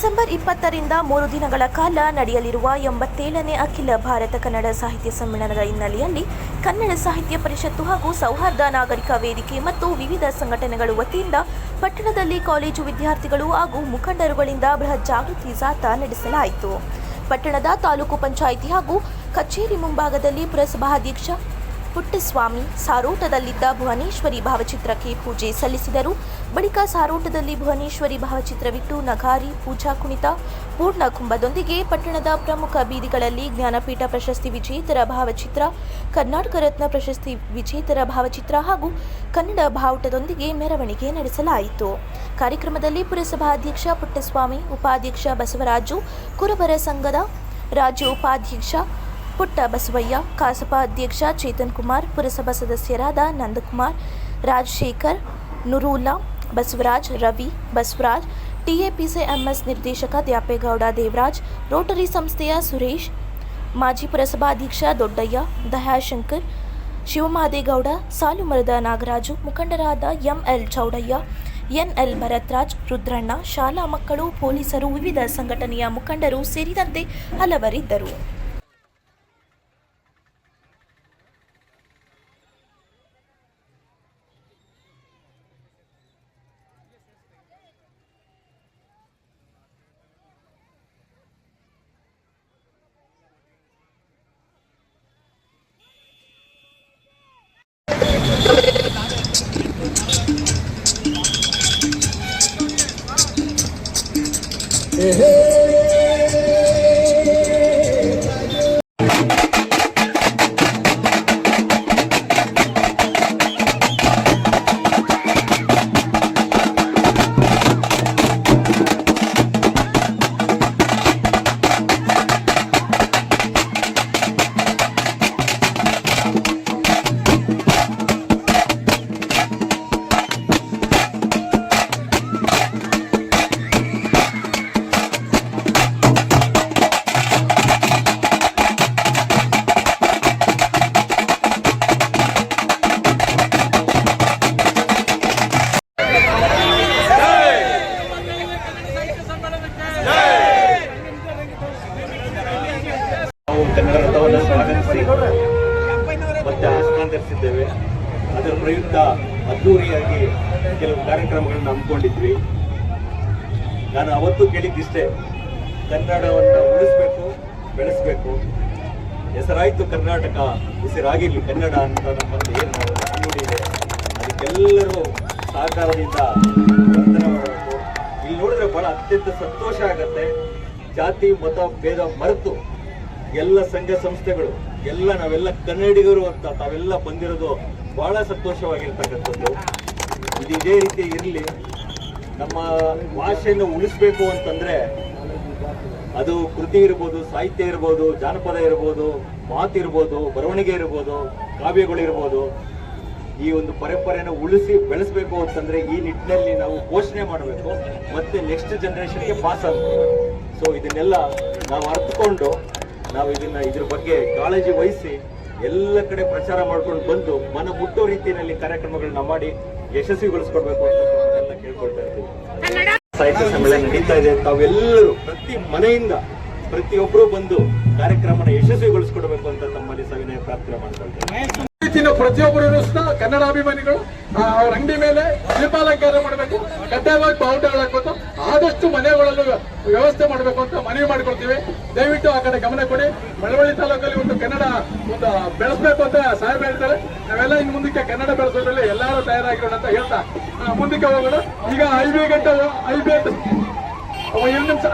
December ಇಪ್ಪತ್ತರಿಂದ ಮೂರು ದಿನಗಳ ಕಾಲ ನಡೆಯಲಿರುವ ಎಂಬತ್ತೇಳನೇ ಅಖಿಲ ಭಾರತ ಕನ್ನಡ ಸಾಹಿತ್ಯ ಸಮ್ಮೇಳನದ ಹಿನ್ನೆಲೆಯಲ್ಲಿ ಕನ್ನಡ ಸಾಹಿತ್ಯ ಪರಿಷತ್ತು ಹಾಗೂ ಸೌಹಾರ್ದ ನಾಗರಿಕ ವೇದಿಕೆ ಮತ್ತು ವಿವಿಧ ಸಂಘಟನೆಗಳು ವತಿಯಿಂದ ಪಟ್ಟಣದಲ್ಲಿ ಕಾಲೇಜು ವಿದ್ಯಾರ್ಥಿಗಳು ಹಾಗೂ ಮುಖಂಡರುಗಳಿಂದ ಬೃಹತ್ ಜಾಗೃತಿ ಜಾಥಾ ನಡೆಸಲಾಯಿತು. ಪಟ್ಟಣದ ತಾಲೂಕು ಪಂಚಾಯಿತಿ ಹಾಗೂ ಕಚೇರಿ ಮುಂಭಾಗದಲ್ಲಿ ಪುರಸಭಾಧ್ಯಕ್ಷ ಪುಟ್ಟಸ್ವಾಮಿ ಸಾರೋಟದಲ್ಲಿದ್ದ ಭುವನೇಶ್ವರಿ ಭಾವಚಿತ್ರಕ್ಕೆ ಪೂಜೆ ಸಲ್ಲಿಸಿದರು. ಬಳಿಕ ಸಾರೋಟದಲ್ಲಿ ಭುವನೇಶ್ವರಿ ಭಾವಚಿತ್ರವಿಟ್ಟು ನಗಾರಿ, ಪೂಜಾ ಕುಣಿತ, ಪೂರ್ಣ ಕುಂಭದೊಂದಿಗೆ ಪಟ್ಟಣದ ಪ್ರಮುಖ ಬೀದಿಗಳಲ್ಲಿ ಜ್ಞಾನಪೀಠ ಪ್ರಶಸ್ತಿ ವಿಜೇತರ ಭಾವಚಿತ್ರ, ಕರ್ನಾಟಕ ರತ್ನ ಪ್ರಶಸ್ತಿ ವಿಜೇತರ ಭಾವಚಿತ್ರ ಹಾಗೂ ಕನ್ನಡ ಬಾವುಟದೊಂದಿಗೆ ಮೆರವಣಿಗೆ ನಡೆಸಲಾಯಿತು. ಕಾರ್ಯಕ್ರಮದಲ್ಲಿ ಪುರಸಭಾಧ್ಯಕ್ಷ ಪುಟ್ಟಸ್ವಾಮಿ, ಉಪಾಧ್ಯಕ್ಷ ಬಸವರಾಜು, ಕುರುಬರ ಸಂಘದ ರಾಜ್ಯ ಉಪಾಧ್ಯಕ್ಷ ಪುಟ್ಟ ಬಸವಯ್ಯ, ಕಸಾಪ ಅಧ್ಯಕ್ಷ ಚೇತನ್ ಕುಮಾರ್, ಪುರಸಭಾ ಸದಸ್ಯರಾದ ನಂದಕುಮಾರ್, ರಾಜಶೇಖರ್ ನುರೂಲಾ ಬಸವರಾಜ್, ರವಿ, ಬಸವರಾಜ್, ಟಿಎಪಿಸಿ ಎಂಎಸ್ ನಿರ್ದೇಶಕ ದ್ಯಾಪೇಗೌಡ ದೇವರಾಜ್, ರೋಟರಿ ಸಂಸ್ಥೆಯ ಸುರೇಶ್, ಮಾಜಿ ಪುರಸಭಾಧ್ಯಕ್ಷ ದೊಡ್ಡಯ್ಯ ದಯಾಶಂಕರ್ ಶಿವಮಾದೇಗೌಡ ಸಾಲುಮರದ ನಾಗರಾಜು, ಮುಖಂಡರಾದ ಎಂಎಲ್ ಚೌಡಯ್ಯ, ಎನ್ಎಲ್ ಭರತ್ರಾಜ್, ರುದ್ರಣ್ಣ, ಶಾಲಾ ಮಕ್ಕಳು, ಪೊಲೀಸರು, ವಿವಿಧ ಸಂಘಟನೆಯ ಮುಖಂಡರು ಸೇರಿದಂತೆ ಹಲವರಿದ್ದರು. ನಾವು ಹಸ್ತಾಂತರಿಸಿದ್ದೇವೆ. ಅದರ ಪ್ರಯುಕ್ತ ಅದ್ದೂರಿಯಾಗಿ ಕೆಲವು ಕಾರ್ಯಕ್ರಮಗಳನ್ನು ಹಮ್ಮಿಕೊಂಡಿದ್ವಿ. ನಾನು ಅವತ್ತು ಕೇಳಿದ್ದಿಷ್ಟೇ, ಕನ್ನಡವನ್ನು ಉಳಿಸ್ಬೇಕು, ಬೆಳೆಸಬೇಕು. ಹೆಸರಾಯಿತು ಕರ್ನಾಟಕ ಹೆಸರಾಗಿರ್ಲಿ ಕನ್ನಡ ಅಂತ ನಮ್ಮಲ್ಲಿ ಏನು ಇದೆ ಅದಕ್ಕೆಲ್ಲರೂ ಸಹಕಾರದಿಂದ ವರ್ತನ ಮಾಡಬೇಕು. ಇಲ್ಲಿ ನೋಡಿದ್ರೆ ಬಹಳ ಅತ್ಯಂತ ಸಂತೋಷ ಆಗತ್ತೆ. ಜಾತಿ, ಮತ, ಭೇದ ಮರೆತು ಎಲ್ಲ ಸಂಘ ಸಂಸ್ಥೆಗಳು, ಎಲ್ಲ ನಾವೆಲ್ಲ ಕನ್ನಡಿಗರು ಅಂತ ತಾವೆಲ್ಲ ಬಂದಿರೋದು ಬಹಳ ಸಂತೋಷವಾಗಿರ್ತಕ್ಕಂಥದ್ದು. ಇದು ಇದೇ ರೀತಿ ಇರಲಿ, ನಮ್ಮ ಭಾಷೆಯನ್ನು ಉಳಿಸ್ಬೇಕು ಅಂತಂದ್ರೆ ಅದು ಕೃತಿ ಇರ್ಬೋದು, ಸಾಹಿತ್ಯ ಇರ್ಬೋದು, ಜಾನಪದ ಇರ್ಬೋದು ಮಾತಿರ್ಬೋದು ಬರವಣಿಗೆ ಇರ್ಬೋದು ಕಾವ್ಯಗಳಿರ್ಬೋದು ಈ ಒಂದು ಪರಂಪರೆಯನ್ನು ಉಳಿಸಿ ಬೆಳೆಸಬೇಕು ಅಂತಂದ್ರೆ ಈ ನಿಟ್ಟಿನಲ್ಲಿ ನಾವು ಘೋಷಣೆ ಮಾಡಬೇಕು. ಮತ್ತೆ ನೆಕ್ಸ್ಟ್ ಜನರೇಷನ್ಗೆ ಪಾಸ್ ಆಗಬೇಕು. ಸೊ ಇದನ್ನೆಲ್ಲ ನಾವು ಅರ್ಥಕೊಂಡು ನಾವು ಇದನ್ನ ಇದ್ರ ಬಗ್ಗೆ ಕಾಳಜಿ ವಹಿಸಿ ಎಲ್ಲ ಕಡೆ ಪ್ರಚಾರ ಮಾಡ್ಕೊಂಡು ಬಂದು ಮನ ಮುಟ್ಟೋ ರೀತಿಯಲ್ಲಿ ಕಾರ್ಯಕ್ರಮಗಳನ್ನ ಮಾಡಿ ಯಶಸ್ವಿಗೊಳಿಸ್ಕೊಡ್ಬೇಕು ಅಂತ ಕೇಳ್ಕೊಳ್ತಾ ಇದ್ದೀವಿ. ಸಾಹಿತ್ಯ ಸಮ್ಮೇಳನ ನಡೀತಾ ಇದೆ. ತಾವೆಲ್ಲರೂ ಪ್ರತಿ ಮನೆಯಿಂದ ಪ್ರತಿಯೊಬ್ಬರು ಬಂದು ಕಾರ್ಯಕ್ರಮನ ಯಶಸ್ವಿಗೊಳಿಸ್ಕೊಡ್ಬೇಕು ಅಂತ ತಮ್ಮಲ್ಲಿ ಸವಿನಯ ಪ್ರಾರ್ಥನೆ ಮಾಡ್ಕೊಳ್ತೇವೆ. ಪ್ರತಿಯೊಬ್ಬರು ಸಹ ಕನ್ನಡ ಅಭಿಮಾನಿಗಳು ಅವ್ರ ಅಂಗಡಿ ಮೇಲೆ ದೀಪಾಲಂಕಾರ ಮಾಡಬೇಕು. ಕಡ್ಡಾಯವಾಗಿ ಬಾವುಟ ಆದಷ್ಟು ಮನೆಗಳಲ್ಲೂ ವ್ಯವಸ್ಥೆ ಮಾಡಬೇಕು ಅಂತ ಮನವಿ ಮಾಡ್ಕೊಳ್ತೀವಿ ದಯವಿಟ್ಟು ಆ ಕಡೆ ಗಮನ ಕೊಡಿ. ಮಳವಳ್ಳಿ ತಾಲೂಕಲ್ಲಿ ಒಂದು ಕನ್ನಡ ಒಂದು ಬೆಳೆಸಬೇಕು ಅಂತ ಸಾಹೇಬ್ ಹೇಳ್ತಾರೆ. ನಾವೆಲ್ಲ ಇನ್ನು ಮುಂದಕ್ಕೆ ಕನ್ನಡ ಬೆಳೆಸೋದ್ರಲ್ಲಿ ಎಲ್ಲರೂ ತಯಾರಾಗಿರೋಣ ಅಂತ ಹೇಳ್ತಾ ಮುಂದಕ್ಕೆ ಹೋಗೋಣ. ಈಗ ಐಬಿ ಗಂಟೆ ಐಬಿ ಎರಡು ನಿಮಿಷ